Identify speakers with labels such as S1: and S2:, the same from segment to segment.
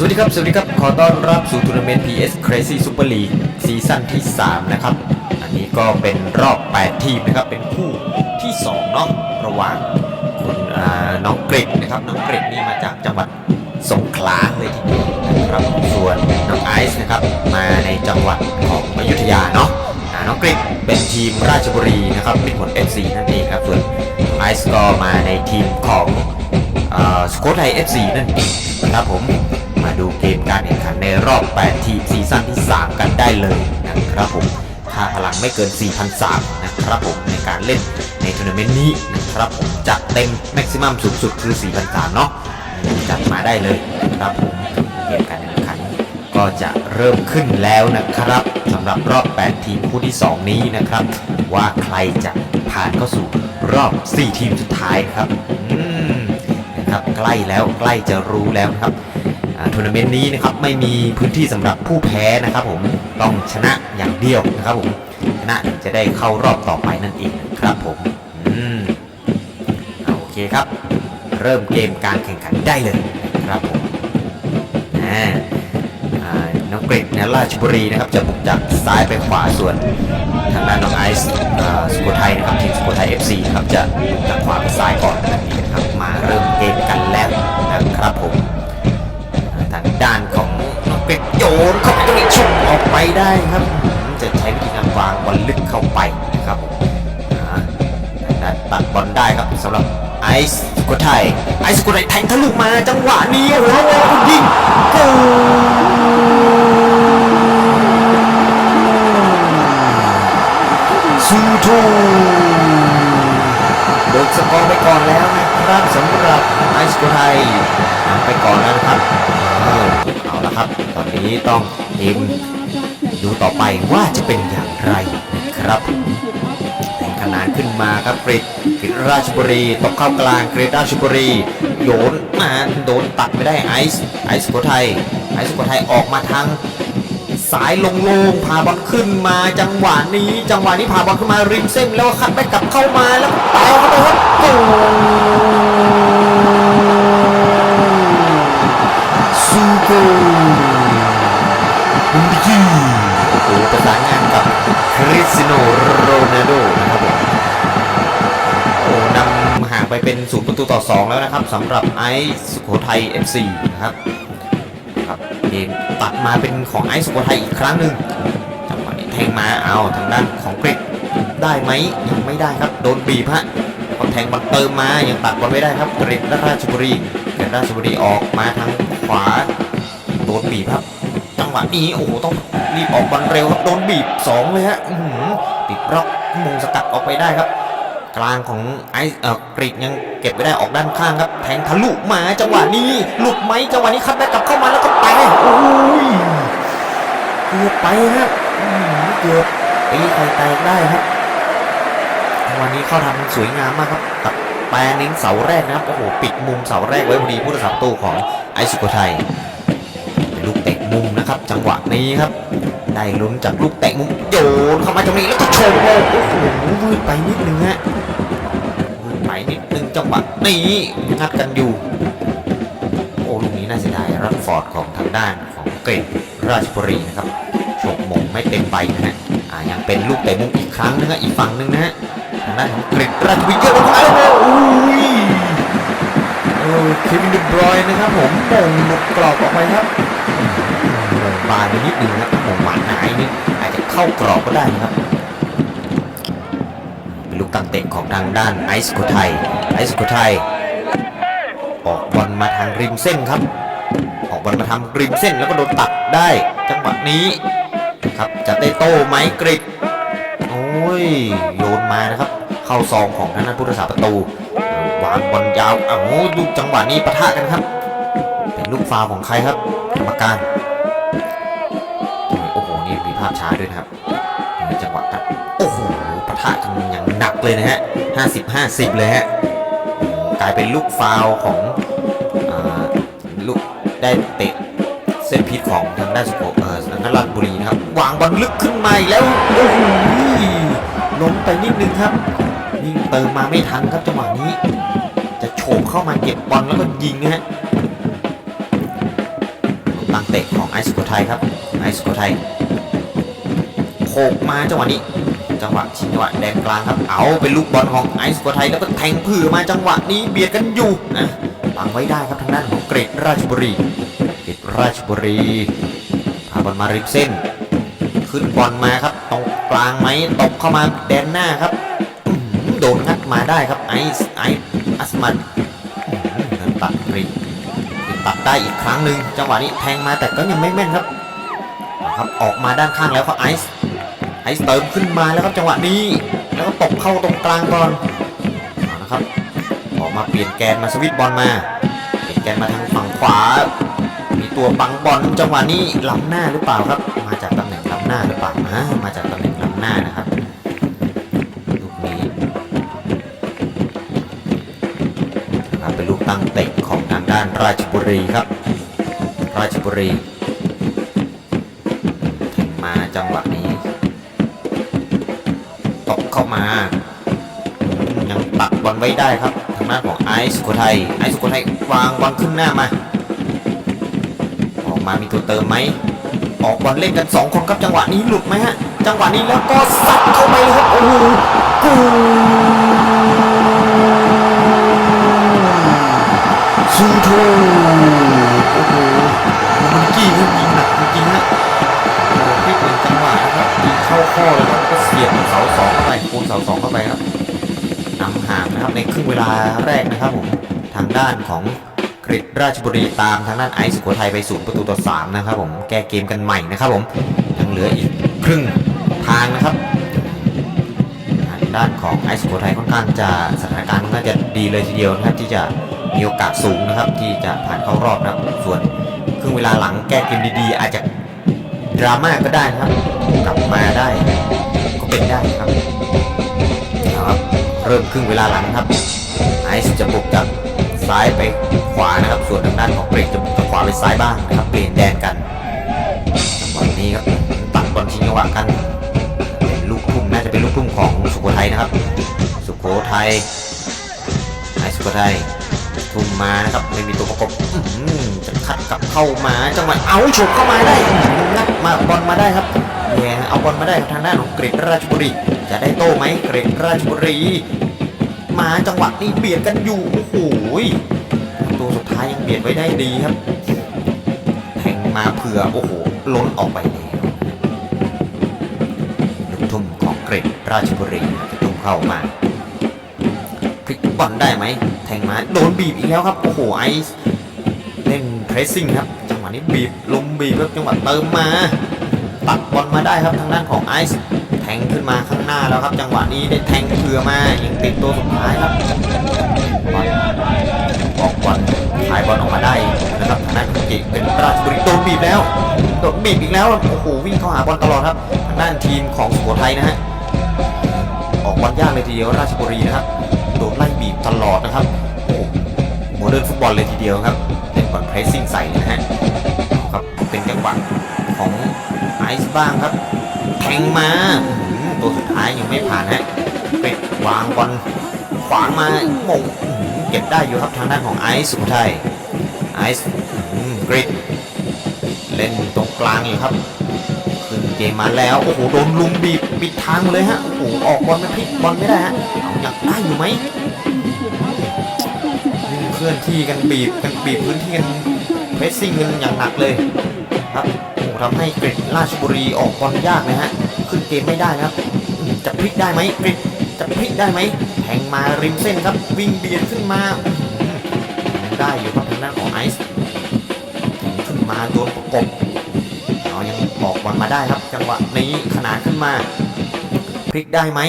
S1: สวัสดีครับ สวัสดีครับ ขอต้อนรับสู่ทัวร์นาเมนต์ PS Crazy Super League ซีซั่นที่ 3 นะครับ อันนี้ก็เป็นรอบ 8 ทีมนะครับ เป็นคู่ที่ 2 เนาะ ระหว่างคุณน้องเกรดนะครับ น้องเกรดนี่มาจากจังหวัดสงขลาเลยทีเดียวนะครับ ส่วนน้องไอซ์นะครับ มาในจังหวัดของอยุธยาเนาะน้องเกรดเป็นทีมราชบุรีนะครับ เป็นผล FC นั่นเองครับ ส่วนไอซ์ก็มาในทีมของสโคไทย FC นั่นเองนะครับผม มาดูเกมการแข่งขันในรอบ 8 ทีมซีซั่นที่ 3 กันได้เลยนะครับผมถ้าพลังไม่เกิน 4,003นะครับผมในการเล่นในทัวร์นาเมนต์นี้นะครับผมจัดเต็มแม็กซิมัมสูงสุดคือ 4,003เนาะจัดมาได้เลยนะครับผมเกมการแข่งขันก็จะเริ่มขึ้นแล้วนะครับสำหรับรอบ 8 ทีมคู่ที่ 2 นี้นะครับ ว่าใครจะผ่านเข้าสู่รอบ 4 ทีมสุดท้ายครับอืมนะครับใกล้แล้วใกล้จะรู้แล้วครับ ทัวร์นาเมนต์นี้นะครับไม่มีพื้นที่สำหรับผู้แพ้นะครับ ผมต้องชนะอย่างเดียวนะครับผมชนะถึงจะได้เข้ารอบต่อไปนั่นเองครับผมอืมโอเคครับ เริ่มเกมการแข่งขันได้เลยครับผมน้องเกรดนะราชบุรีนะครับจะบุกจากซ้ายไปขวาส่วนทางด้านน้องไอซ์สุโขทัยนะครับทีมสุโขทัย FC ครับจะบุกจากขวาไปซ้ายก่อน ไปได้ครับอืมจะใช้วิธีการวางบอลลึกเข้าไปนะครับผมอ่ตัดบอลได้ครับสำหรับไอซ์สุโขทัยไอซ์สุโขทัยแทงทะลุมาจังหวะนี้โอ้โหยิงโกซูโทเบิกสกอร์ไปก่อนแล้วนะครับสำหรับไอซ์สุโขทัยไปก่อนแล้วนะครับเอาละครับ ตอนนี้ต้องเอ็ม ดูต่อไปว่าจะเป็นอย่างไรนะครับแทงขนานขึ้นมาครับกริดกริดราชบุรีตบเข้ากลางกริดราชบุรีโยนมาโดนตัดไม่ได้ไอซ์ไอซ์สุโขทัยไอซ์สุโขทัยออกมาทางสายลงลงพาบอลขึ้นมาจังหวะนี้ จังหวะนี้พาบอลขึ้นมาริมเส้นแล้วคัดไปกลับเข้ามาแล้วแตะเข้าไปครับโอ้ซูโก บุนดิกีโอ้โหประสานงานกับคริสตียโนโรนัลโดนะครับผมโอ้นำห่างไปเป็นศูนย์ประตูต่อ 2 แล้วนะครับสำหรับไอซ์สุโขทัย FC นะครับครับเกมตัดมาเป็นของไอซ์สุโขทัยอีกครั้งหนึ่งจังหวะนี้แทงมาเอาทางด้านของเกรกได้ไหมยังไม่ได้ครับโดนบีบฮะพอแทงบอลเติมมายังตัดบอลไม่ได้ครับเกรกราชบุรีเกรกราชบุรีออกมาทางขวาโดนบีบครับ จังหวะนี้โอ้โหต้องรีบออกบอลเร็วครับโดนบีบสองเลยฮะติดบล็อกมงสกัดออกไปได้ครับกลางของไอซ์เอ่อกรีกยังเก็บไม่ได้ออกด้านข้างครับ แทงทะลุมาจังหวะนี้หลุดไหมจังหวะนี้คัดแบ็กกลับเข้ามาแล้วก็ไปโอ้ยเกือบไปฮะเกือบตีไข่แตกได้ครับจังหวะนี้เข้าทำสวยงามมากครับกับแปรนิ้งเสาแรกนะครับโอ้โหปิดมุมเสาแรกไว้พอดีผู้รักษาประตูของไอซ์สุโขทัยลูกเตะ นะครับ จังหวะนี้ครับ ได้ลุ้นจากลูกเตะมุมโยนเข้ามาตรงนี้แล้วก็โชว์โอ้โหวืดไปนิดนึงฮะวืดไปนิดนึงจังหวะนี้งัดกันอยู่ โอ้ลูกนี้น่าเสียดายรัดฟอร์ดของทางด้านของเกรดราชบุรีนะครับโฉกมงไม่เต็มใบนะฮะอ่ายังเป็นลูกเตะมุมอีกครั้งนึงฮะอีกฝั่งนึงนะฮะทางด้านของเกรดราชบุรีโยนเข้ามาแล้วโอ้ยเออเควินเดบรอยนะครับผมมงหลุดกรอบออกไปครับ บานไปนิดนึงครับมงหวานหายนี่อาจจะเข้ากรอบก็ได้นะครับเป็นลูกตั้งเตะของทางด้านไอซ์โคไทยไอซ์โคไทยออกบอลมาทางริมเส้นครับ ออกบอลมาทางริมเส้นแล้วก็โดนตัดได้ จังหวะนี้ครับจะได้โต้ไหมกริดโอ้ยโยนมานะครับ เข้าซองของทางด้านผู้รักษาประตูวางบอลยาวอ้าวดูจังหวะนี้ปะทะกันครับ เป็นลูกฟาวของใครครับกรรมการ ภาพช้าด้วยนะครับมีจังหวะครับโอ้โหปะทะกันอย่างหนักเลยนะฮะ50 50เลยฮะกลายเป็นลูกฟาวของอลูกได้เตะเส้นพิษของทางด้านสุโขเออทางด้านราชบุรีนะครับวางบอลลึกขึ้นมาอีกแล้วโอ้โหล้มไปนิดนึงครับยิงเติมมาไม่ทันครับจังหวะนี้ จะโฉบเข้ามาเก็บบอลแล้วก็ยิงนะฮะซ์สุโขทัยครับไอซ์สุโขทัย โขกมาจังหวะนี้ จังหวะชิงจังหวะแดนกลางครับ เอาเป็นลูกบอลของไอซ์สุโขทัยแล้วก็แทงเผื่อมาจังหวะนี้เบียดกันอยู่นะบังไว้ได้ครับทางด้านของเกรดราชบุรีเกรดราชบุรีพาบอลมาริมเส้น ขึ้นบอลมาครับตรงกลางไหมตกเข้ามาแดนหน้าครับโดนงัดมาได้ครับไอซ์ไอซ์อัสมันตัดกรีตัดได้อีกครั้งหนึ่งจังหวะนี้แทงมาแต่ก็ยังไม่แม่นครับครับออกมาด้านข้างแล้วครับไอซ์ ไอซ์เติมขึ้นมาแล้วครับจังหวะนี้ แล้วก็ตกเข้าตรงกลางก่อนอานะครับออกมาเปลี่ยนแกนมาสวิตบอลมาเปลี่ยนแกนมาทางฝั่งขวา มีตัวบังบอลจังหวะนี้ล้ำหน้าหรือเปล่าครับ มาจากตำแหน่งล้ำหน้าหรือเปล่าอ่ามาจากตำแหน่งล้ำหน้านะครับลูกนี้นะครับเป็นลูกตั้งเตะของทางด้านราชบุรีครับ ราชบุรีแทงมาจังหวะ ตกเข้ามายังตักบอลไว้ได้ครับทางด้านของไอซ์สุโขทัยไอซ์สุโขทัยวางบอลขึ้นหน้ามา ออกมามีตัวเติมไหมออกบอลเล่นกัน 2 คนครับจังหวะนี้หลุดไหมฮะ จังหวะนี้แล้วก็สัดเข้าไปครับโอ้โหกู ซูโทโอ้โหมันกี้ครับยิงหนักจริงๆฮะโอ้โหพลิกหนึ่งจังหวะนะครับยิงเข้าข้อเลยครับก็เสียบเสาสองเข้าไปคูณเสาสองเข้าไปครับนำห่างนะครับในครึ่งเวลาแรกนะครับผมทางด้านของกฤษราชบุรีตามทางด้านไอซ์สุโขทัยไปศูนย์ประตูต่อ3นะครับผมแก้เกมกันใหม่นะครับผมยังเหลืออีกครึ่งทางนะครับ ด้านของไอซ์สุโขทัยค่อนข้างจะสถานการณ์ค่าจะดีเลยทีเดียวนะครับที่จะมีโอกาสสูงนะครับ ที่จะผ่านเข้ารอบนะครับ ส่วนครึ่งเวลาหลังแก้เกมดีๆ อาจจะดราม่าก็ได้นะครับ กลับมาได้ก็เป็นได้ครับครับเริ่มครึ่งเวลาหลังครับไอซ์จะบุกจากซ้ายไปขวานะครับ ส่วนทางด้านของเกรกจะบุกจากขวาไปซ้ายบ้างนะครับเปลี่ยนแดนกันจังหวะนี้ครับตัดบอลชิงจังหวะกันเป็นลูกทุ่มน่า จะเป็นลูกทุ่มของสุโขทัยนะครับ สุโขทัยไอสุโขทัยทุ่มมานะครับไม่มีตัวประกบจะขัดกลับเข้ามาจังหวะเอาฉกเข้ามาได้งัดมาบอลมาได้ครับแย่เอาบอลมาได้ทางด้านของเกรดราชบุรีจะได้โต้ไหมเกรดราชบุรีมาจังหวะนี้เบียดกันอยู่โอ้โหตัวสุดท้ายยังเบียดไว้ได้ดีครับแทงมาเผื่อโอ้โหล้นออกไปแล้ว เกรดราชบุรีจะทุ่มเข้ามาพลิกบอลได้ไหมแทงมาโดนบีบอีกแล้วครับโอ้โหไอซ์เล่นเพรซิ่งครับจังหวะนี้บีบลงบีบครับจังหวะเติมมาตัดบอลมาได้ครับทางด้านของไอซ์แทงขึ้นมาข้างหน้าแล้วครับ จังหวะนี้ได้แทงเผื่อมายังติดตัวสุดท้ายครับบอลออกบอลถ่ายบอลออกมาได้นะครับทางด้านของเกเป็นราชบุรีโดนบีบแล้วโดนบีบอีกแล้วโอ้โหวิ่งเข้าหาบอลตลอดครับทางด้านทีมของสุโขทัยนะฮะ ออกบอลยากเลยทีเดียวราชบุรีนะครับโดนไล่บีบตลอดนะครับโอ้โหโมเดิร์นฟุตบอลเลยทีเดียวครับเล่นบอลเพรสซิ่งใส่นะฮะครับเป็นจังหวะของไอซ์บ้างครับแทงมาตัวสุดท้ายยังไม่ผ่านฮะเป็ดวางบอลขวางมาหมงเก็บได้อยู่ครับทางด้านของไอซ์สุโขทัยไอซ์กริดเล่นตรงกลางอยู่ครับ เกมมาแล้ว โอ้โห โดนลุมบีบปิดทางหมดเลยฮะ โอ้โห ออกบอลไม่พลิกบอลไม่ได้ฮะ เอาอยากได้อยู่ไหมวิ่งเคลื่อนที่กันบีบกันบีบพื้นที่กันเพสซิ่งกันอย่างหนักเลยครับโอ้โหทำให้กริดราชบุรีออกบอลยากนะฮะ ขึ้นเกมไม่ได้นะครับ จะพลิกได้ไหมกริดจะพลิกได้ไหมแทงมาริมเส้นครับ วิ่งเบียดขึ้นมาได้อยู่ครับทางด้านของไอซ์ขึ้นมาโดนประกบ ออกบอลมาได้ครับ จังหวะนี้ขนานขึ้นมาพลิกได้ไหม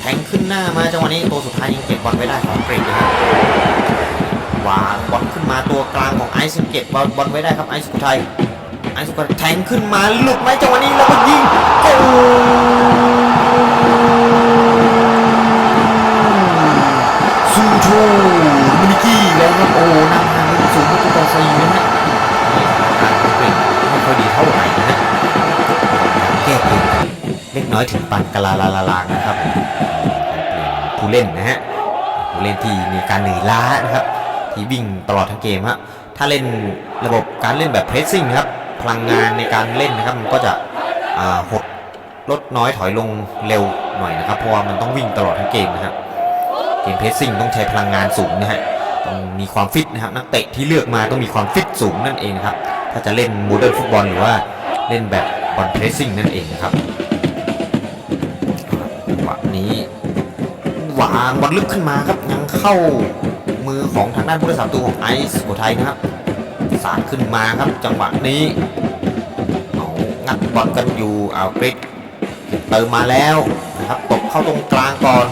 S1: แทงขึ้นหน้ามาจังหวะนี้ตัวสุดท้ายยังเก็บบอลไว้ได้ของกริดนะครับวางบอลขึ้นมาตัวกลางของไอซ์ยังเก็บบอลบอลไว้ได้ครับไอซ์สุโขทัยไอซ์ก็แทงขึ้นมาหลุดไหมจังหวะนี้แล้วก็ยิงโกซูโชมินิกี้แล้วครับโอ้นำห่างเป็นศูนย์ประตูต่อสี่นะฮะการอังกฤษไม่ค่อยดีเท่าไหร่นะฮะแก้เกมเล็ก น้อยถึงปานกลาลาลาลางนะครับผู้เล่นนะฮะผู้เล่นที่มีการเหนื่อยล้านะครับ ที่วิ่งตลอดทั้งเกมฮะถ้าเล่นระบบการเล่นแบบเพรสซิ่งครับพลังงานในการเล่นนะครับมันก็จะหดลดน้อยถอยลงเร็วหน่อยนะครับเพราะว่ามันต้องวิ่งตลอดทั้งเกมนะครับเกมเพรสซิ่งต้องใช้พลังงานสูงนะฮะต้องมีความฟิตนะครับนักเตะที่เลือกมาต้องมีความฟิตสูงนั่นเองครับถ้าจะเล่นโมเดิร์นฟุตบอลหรือว่าเล่นแบบบอลเพรสซิ่งนั่นเองนะครับางบอลลึกขึ้นมาครับยังเข้ามือของทางด้านผู้รักษาประตูของไอซ์สุโขทัยนะครับสาดขึ้นมาครับจังหวะนี้เอางัดบอลกันอยู่เอากริดเติมมาแล้วนะครับตบเข้าตรงกลางก่อน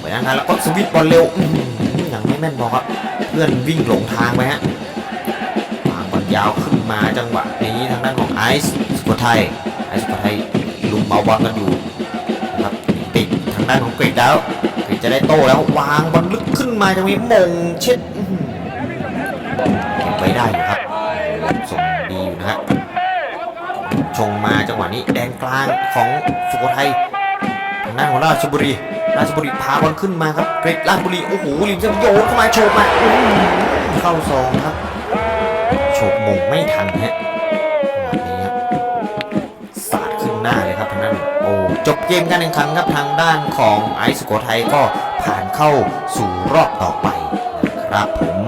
S1: ไปยังไงแล้วก็สวิตบอลเร็วอื้อหือยังไม่แม่นพอครับเพื่อนวิ่งหลงทางไปฮะวางบอลยาวขึ้นมาจังหวะนี้ทางด้านของไอซ์สุโขทัยไอซ์สุโขทัยลุมเอาบอลกันอยู่นะครับติดทางด้านของเกรดแล้ว จะได้โต้แล้ววางบอลลึกขึ้นมาจังหวะนี้มงเช็ดเก็บไว้ได้อยู่ครับส่งดีอยู่นะฮะชงมาจังหวะนี้แดนกลางของสุโขทัยทางด้านของราชบุรี ราชบุรีพาบอลขึ้นมาครับเกรดราชบุรีโอ้โหลิมจะโยนเข้ามาโฉบมาเข้าซองครับโฉบมงไม่ทันฮะ อ้จบเกมการแข่งขันครับทางด้านของไอซ์สุโขทัยก็ผ่านเข้าสู่รอบต่อไปนะครับผม